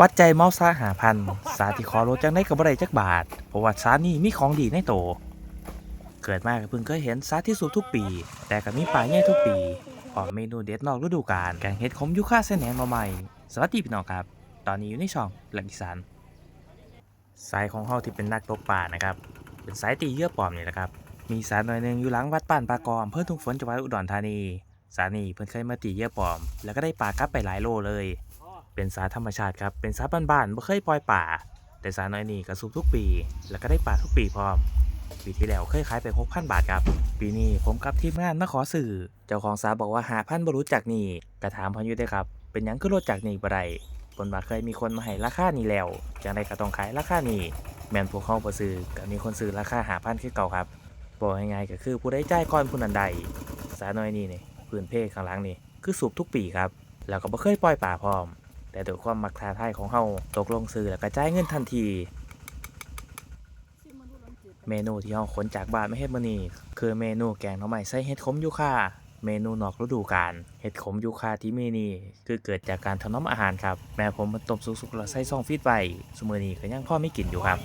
วัดใจเมาซาหาพันสาที่ขอรถจังได้กับบ่ได้จักบาท เพราะว่าสานี่มีของดีในโต เกิดมาก็เพิ่งเคยเห็นสาที่สูบทุกปี แต่ก็มีป่าใหญ่ทุกปีพร้อมเมนูเด็ดนอกฤดูกาลแกงเห็ดขมยูคาเส้นแหนมมาใหม่สวัสดีพี่น้องครับ ตอนนี้อยู่ในช่องแหลกอีสานสายของเฮาที่เป็นนักตกป่านะครับ เป็นสายตีเยื่อปลอมนี่แหละครับ มีสารหน่อยหนึ่งอยู่หลังวัดป่านปลากอมเพื่อทุ่งฝนจังหวัดอุดรธานี สารนี่เพิ่นเคยมาตีเยื่อปลอม แล้วก็ได้ปลากลับไปหลายโลเลย เป็นสาธรรมชาติครับ เป็นสาบ้านๆบ่เคยปล่อยป่า แต่สาน้อยนี่ก็สูบทุกปี แล้วก็ได้ป่าทุกปีพร้อม ปีที่แล้วเคยขายไป6,000 บาทครับ ปีนี้ผมกับทีมงานมาขอสื่อ เจ้าของสาบอกว่าหาพันบรู้จักนี่กระถามเพันอยู่ได้ครับ เป็นยังคือรถจากนี่บ่ได้ผลว่าเคยมีคนมาให้ราคานี้แล้วจังไดก็ต้องขายราคานี้แมนพวกเขาบ่ซื้อก็มีคนซื้อราคาหาพันคือเก่าครับบอกง่ายๆก็คือผู้ใดจ่ายก่อนผู้นั้นใดสาน้อยนี่นี่พื้นเพข้างหลังนี่คือสูบทุกปีครับ แล้วก็บ่เคยปล่อยป่าพร้อม แต่ด้วยความมักท้าทายของเฮาตกลงซื้อแล้วก็จ่ายเงินทันที เมนูที่เฮาขนจากบ้านไม่เฮ็ดมื้อนี้คือเมนูแกงหน่อไม้ใส่เห็ดขมยูคาเมนูนอกฤดูกาลเห็ดขมยูคาที่มีนี่คือเกิดจากการถนอมอาหารครับ แม่ผมมันต้มสุกๆแล้วใส่ซองฟีดไว้ซุมื้อนี้ก็ยังพอไม่กินอยู่ครับ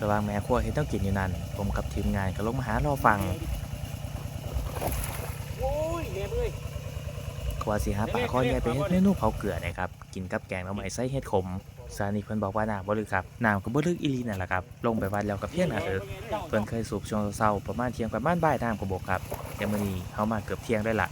ระหว่างแม่ครัวเฮ็ดต้องกินอยู่นั่นผมกับทีมงานก็ลงมาหารอฟัง โอ้ยเน็บเลย กว่าสิหาปลาคอใหญ่ไปเฮ็ดเมนูเผาเกลือนะครับกินกับแกงหน่อไม้ใส่เห็ดขมซานี่เพิ่นบอกว่าน้ำบ่ลึกครับน้ำก็บ่ลึกอีหลีนั่นแหละครับลงไปวัดแล้วก็เพียงหน้าเอิกเพิ่นเคยสูบช่วงเช้าๆประมาณเที่ยงประมาณบ่ายทางกบกครับแต่มื้อนี้เฮามาเกือบเที่ยงได้ละ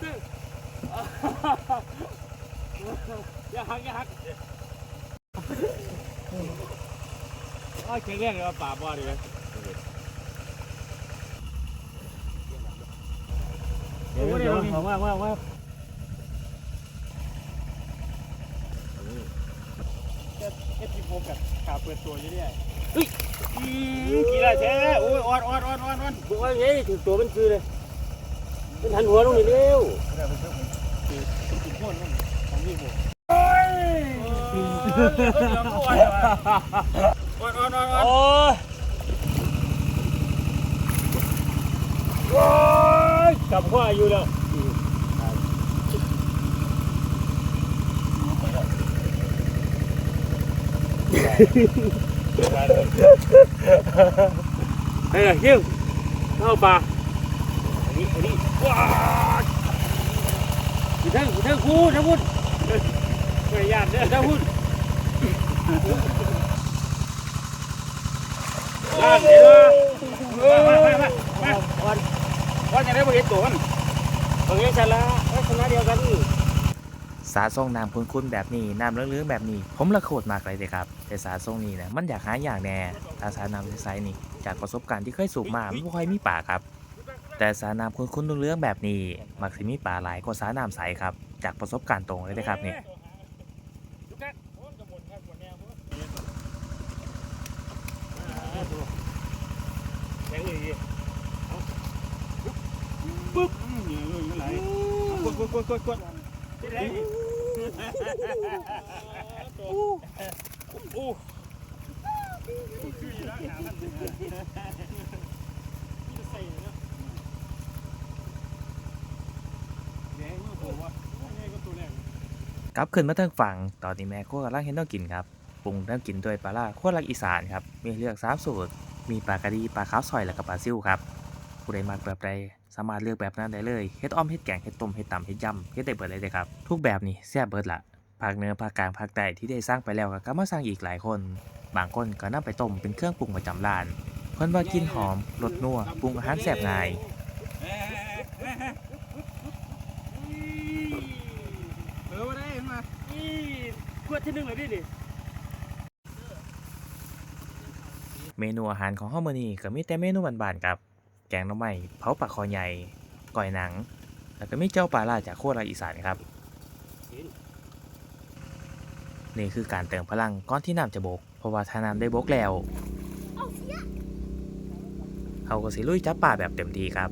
เด้ อก็คือเด้อดิ้นเด้อดิ้นกินเด้ออย่าหักอย่าหักอ้าวแข็งแรงเลยว่าป่าบ่ดีไหมเดี๋ยวเดี๋ยวเอามามามาเอฟพีโฟกับขาเปิดตัวอยู่เนี่ยเฮ้ยกี่ละแท้โอ้ยออดออดออดออดออดบอกว่าไงถึงตัวมันคือเลย มันหันหัวลงนี่เร็วกินโคตรของนี่บุโอ้ยออดออดออดออดโอ้ยโอ้ยกลับข้าอยู่แล้วเฮ้ยยิ้วเข้าป่าอันนี้อันนี้ ว้าวอยู่ทั้งอยู่ทั้งคู่ทั้งพูดไม่ยากเด้อทั้งพูดยากเด้อมามามามาวันวันจะได้บริเวณตัวมันบริเวณชนะลักษณะเดียวกันสาส่งน้ำคุ้นๆแบบนี้น้ำเลืองๆแบบนี้ ผมละโคตรมากเลยเด้ครับ แต่สาส่งนี้นะมันอยากหาอย่างแน่ถ้าสาน้ำใสๆนี่ จากประสบการณ์ที่เคยสูบมาไม่ค่อยมีป่าครับ แต่สาน้ำคุ้นๆเหลืองแบบนี้ มักสิมีป่าหลายกว่าสาน้ำใสครับ จากประสบการณ์ตรงเลยนะครับนี่ยปุ๊บไหลกดกดกดกดกดโอ้แดงมา กผมว่าแดงก็ตัวแรกกลับขึ้นมาทางฝั่งตอนนี้แม่ครัวกำลังเห็นต้องกินครับปรุงน้ำกินด้วยปลาล่าขั้วลักอีสานครับมีเลือกสามสูตร มีปลากระดีปลาขาวซอยและก็ปลาซิ่วครับผู้ใดมักแบบใดสามารถเลือกแบบนั้นได้เลยเฮ็ดอ้อมเฮ็ดแกงเฮ็ดต้มเฮ็ดตำเฮ็ดยำเฮ็ดได้เบิดเลยเด้ครับทุกแบบนี่แซ่บเบิดละภาคเหนือภาคกลางภาคใต้ที่ได้สร้างไปแล้วก็กลับมาสร้างอีกหลายคน บางคนก็นำไปต้มเป็นเครื่องปรุงประจำร้านเพิ่นว่ากินหอมรสนัวปรุงอาหารแซ่บง่าย เออมาได้มาอีขวดที่หนึ่งเลยดิดิเมนูอาหารของเฮามื้อนี้ก็มีแต่เมนูบ้านๆครับ แกงหน่อไม้เผาปลาคอใหญ่ก้อยหนัง แล้วก็มีเจ้าปลาล่าจากโคราชอีสานครับ นี่คือการเติมพลังก่อนที่น้ำจะบก เพราะว่าถ้าน้ำได้บกแล้วเขาก็สิลุยจับปลาแบบเต็มที่ครับ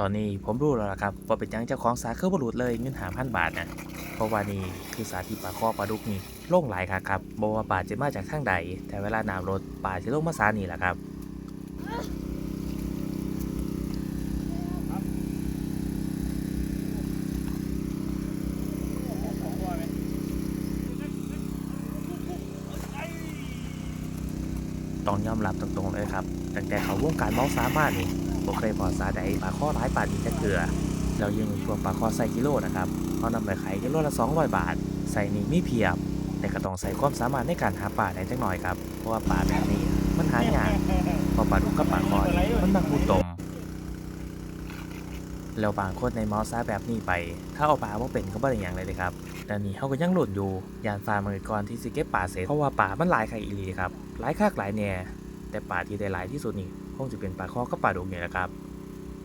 ตอนนี้ผมรู้แล้วล่ะครับว่าเป็นยังเจ้าของสาเครือร์บรูดเลยเงินหาพันบาทนะเพราะว่านี่คือสาที่ปลาคอปลาดุกนี่โล่งหลายครับครับบอกว่าปลาจะมาจากทางใด แต่เวลาน้ำลดปลาจะลงมาสานี่แหละครับต้องยอมรับตรงๆเลยครับตั้งแต่เขาวงการมาส์สามารถนี่ ผมเคยพอสาใดปลาข้อร้ายปลานี้จะเกลือเรายังมีพวกปลาข้อใส่กิโลนะครับเขานำไปขายกิโลละ 200 บาท ใส่นี่มีเพียบ แต่ก็ต้องใส่ความสามารถในการหาปลาได้จังหน่อยครับ เพราะว่าปลาแบบนี้มันหายากเพอปลาดุกกับปลาคอนมันมักมุดตมแล้วบางคนในมาส์ซาแบบนี้ไป ถ้าเอาปลาว่าเป็นก็บ่ได้อย่างเลยเลยครับแต่นี่เขาก็ยังหลุดอยู่ยานฟาร์มมือก่อนที่สิเก็บปลาเสร็จเพราะว่าปลามันหลายไข่อีลีครับหลายคากหลายแน่แต่ปลาที่ได้หลายที่สุดนี่ คงจะเป็นปลาคอกับปลาดุกเนี่ยแหละครับ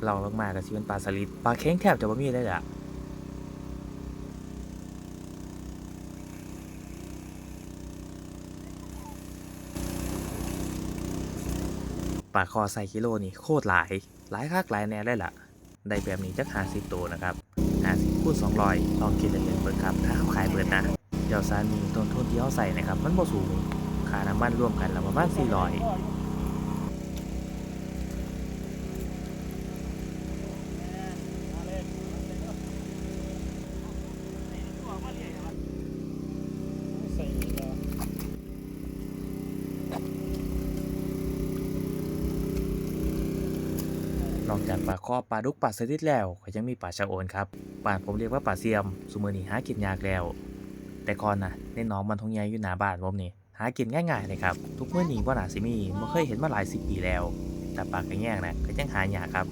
ลองลงมาก็สิเป็นปลาสลิดปลาเค้งแทบจะบ่มีเลยล่ะปลาคอใส่กิโลนี่โคตรหลาย หลายคากหลายแน่เลยล่ะได้แบบนี้จักหาสิบตัวนะครับหาสิบคูณสองร้อยลองคิดเล่นๆเบิดครับ ถ้าเขาขายเบิดนะ เดี๋ยวซานีต้นทุนที่เขาใส่นะครับ มันบ่สูงค่าน้ำมันรวมกันแล้วประมาณสี่ร้อย นอกจากปลาคอบปลาดุกปลาสลิดแล้วก็ยังมีปลาชะโอนครับบ้านผมเรียกว่าปลาเสียมสมือนี้หากินยากแล้ว แต่ก่อนนะในหน้องมันทงใหญ่อยู่หน้าบ้านผมนี่หากินง่ายๆเลยครับ ทุกเมื่อนี้ว่านาซิมีไม่เคยเห็นมาหลายสิบปีแล้ว แต่ปลากระแยงนะก็ยังหายากครับ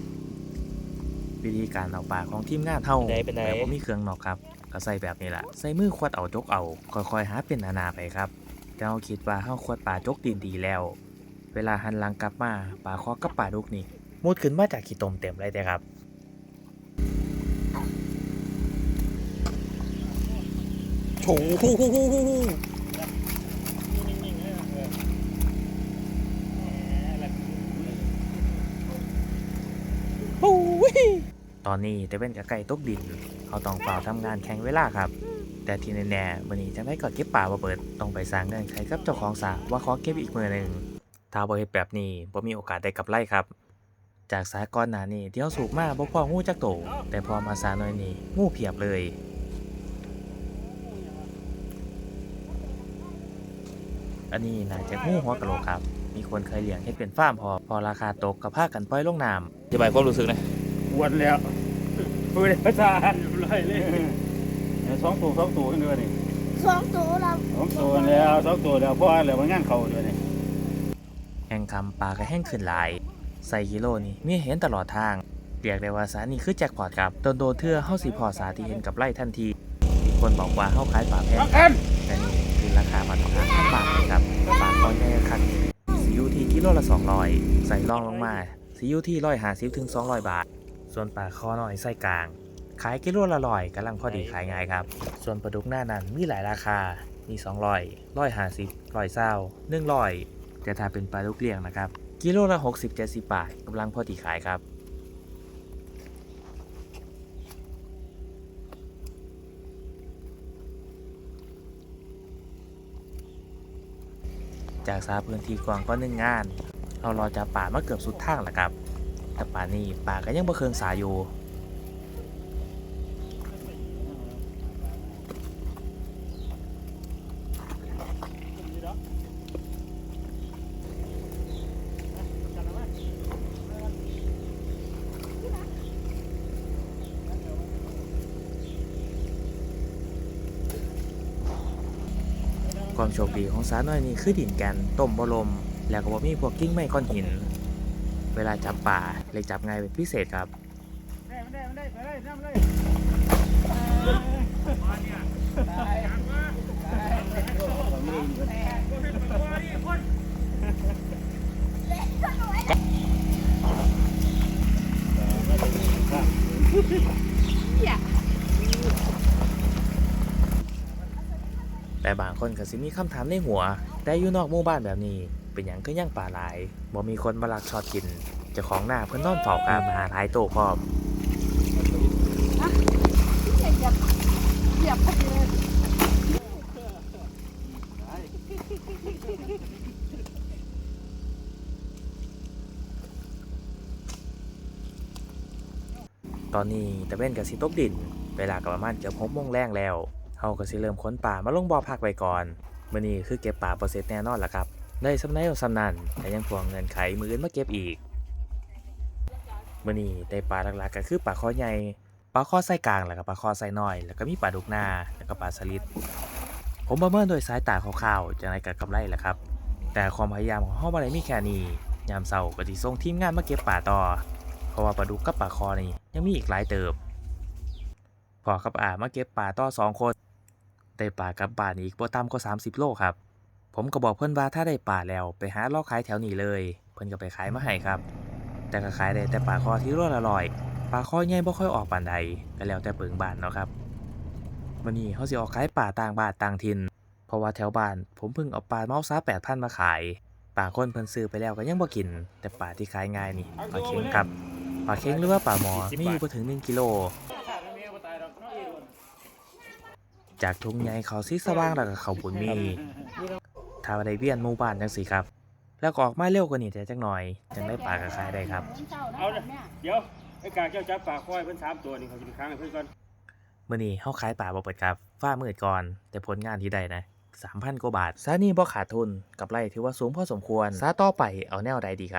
วิธีการเอาปลาของทีมงานเท่าเป็นไงเป็นไงแบบบ่มีเครื่องนอกครับ ก็ใส่แบบนี้แหละใส่มือควดเอาจกเอาค่อยๆหาเป็นนานาไปครับแต่เราคิดว่าเฮาควดปลาจกดินดีแล้ว เวลาหันหลังกลับมาปลาคอกับปลาดุกนี่ มุดขึ้นมาจากขี้ตมเต็มเลยแต่ครับโถตอนนี้แต่เป็นกับไก่ตกดินเขาต้องเป่าทำงานแข่งเวลาครับ แต่ที่แน่ๆวันนี้จะได้กอนเก็บป่าบ่เปิดต้องไปสร้างเงื่อนไขกับเจ้าของสาว่าขอเก็บอีกมือหนึ่งถ้าบ่เฮ็ดแบบนี้บ่มีโอกาสได้กลับไล่ครับ จากสากรณ์หนานี่ที่เขาสูบมาบ่พองูจักโต แต่พอมาสาหน่อยนี่งูเพียบเลยอันนี้น่าจะงูหัวกะโหลกครับ มีคนเคยเลี้ยงให้เป็นฟาร์มพอ พอราคาตกกับผ้ากันปล่อยลงน้ำอธิบายความรู้สึกนะปวดแล้วพูดภาษาไรเลยสองตัวสองตัวกันด้วยนี่สองตัวเราสองตัวแล้วสองตัวแล้วเพราะแล้วมันงานเขาด้วยนี่แห้งคำปลาก็แห้งขึ้นหลาย ใส่กิโลนี่มีให้เห็นตลอดทาง เรียกได้ว่าสานี่คือแจ็คพอตครับโดนโดนๆเทื่อเฮาสิพอสาที่เห็นกับไล่ทันทีมีคนบอกว่าเฮาขายปลาแพงสำคัญแต่นี่คือราคามาตรฐานพันบาทเลยครับปลาคอยแม่คันซียูที่กิโลละ 200 ใส่รองลงมาซียูที่150ถึง200บาท ส่วนปลาคอน้อยไส้กลาง ขายกิโลละร้อยกำลังพอดีขายง่ายครับ ส่วนปลาดุกหน้านั้นมีหลายราคามี200 150 100เศร้า100แต่ถ้าเป็นปลาดุกเลี้ยงนะครับ กิโลละ 60-70 บาทกำลังพอดีขายครับจากสาพื้นที่กว้างก็หนึ่งงานเรารอจะป่ามาเกือบสุดทางแล้วครับ แต่ป่านี้ป่าก็ยังบ่เคืองสาอยู่ ความโชคดีของสาน้อยนี่คือดินแกนต้มบลม แล้วก็บ่มีพวกกิ้งไม้ก้อนหิน เวลาจับป่าเลยจับง่ายเป็นพิเศษครับได้มันได้มันได้ไปเลยทำเลย แต่บางคนก็สิมีคำถามในหัว แต่อยู่นอกหมู่บ้านแบบนี้ เป็นอย่างก็ย่างป่าหลายบ่มีคนมาลักชอดกินเจ้าของหน้าเพื่นนอนเฝ้ากามาหลายโตพร้อมตอนนี้ตะเวนกับสิตกดิน เวลากัประมาณเกือบหกโมงแรงแล้ว เฮาก็สิเริ่มค้นป่ามาลงบ่อพักไว้ก่อนมื้อนี้คือเก็บป่าบ่เสร็จแน่นอนล่ะครับ ได้สำไรเอาสำนันแต่ยังพวงเงินไขมืออื่นมาเก็บอีกมื้อนี้ได้ปลาหลักๆก็คือปลาคอใหญ่ปลาคอไส้กลางแล้วก็ปลาคอไส้น้อย แล้วก็มีปลาดุกนาแล้วก็ปลาสลิดผมประเมินโดยสายตาคร่าวๆจังไดก็กำไรแหละครับ แต่ความพยายามของเฮาบ่ได้มีแค่นี้ยามเช้าก็สิส่งทีมงานมาเก็บป่าต่อ เพราะว่าปลาดุกกับปลาคอนี่ยังมีอีกหลายเติบพอกับอามาเก็บปลาต่อสองคน ได้ปลากลับบ้านอีกบ่ต่ำกว่า30 โลครับ ผมก็บอกเพื่อนว่าถ้าได้ปลาแล้วไปหาลอกขายแถวนี้เลย เพื่อนก็ไปขายมาให้ครับ แต่ก็ขายได้แต่ปลาคอที่รวละลอยปลาคอใหญ่บ่ค่อยออกปานใดก็แล้วแต่เปิงบ้านเนาะครับวันนี้เขาสิออกขายปลาต่างบ้านต่างถิ่นเพราะว่าแถวบ้านผมเพิ่งเอาปลาเมาซา8,000มาขายปลาคนเพิ่นซื้อไปแล้วก็ยังบ่กิน แต่ปลาที่ขายง่ายนี่ปลาเค็งครับปลาเค็งหรือว่าปลาหมอมีอยู่บ่ถึง 1กิโล จากทุ่งใหญ่เขาซีสว่างแล้วก็เขาบุญมีถ้าว่าได้เวียนหมู่บ้านจังสิครับ แล้วก็ออกมาเร็วกว่านี้แต่จักหน่อยจังได้ปลากระขายได้ครับ เอาเลยเดี๋ยวไอ้กาเจ้าจับปลาควายเพิ่นสามตัวนี่เขาจะไปค้างให้เพิ่นก่อนมื้อนี้เฮาขายปลาบ่เปิดครับฟ้ามืดก่อน แต่ผลงานที่ได้นะ3,000กว่าบาทซานี่บ่ขาดทุนกับไรถือว่าสูงพอสมควรซาต่อไปเอาแนวใดดีครับ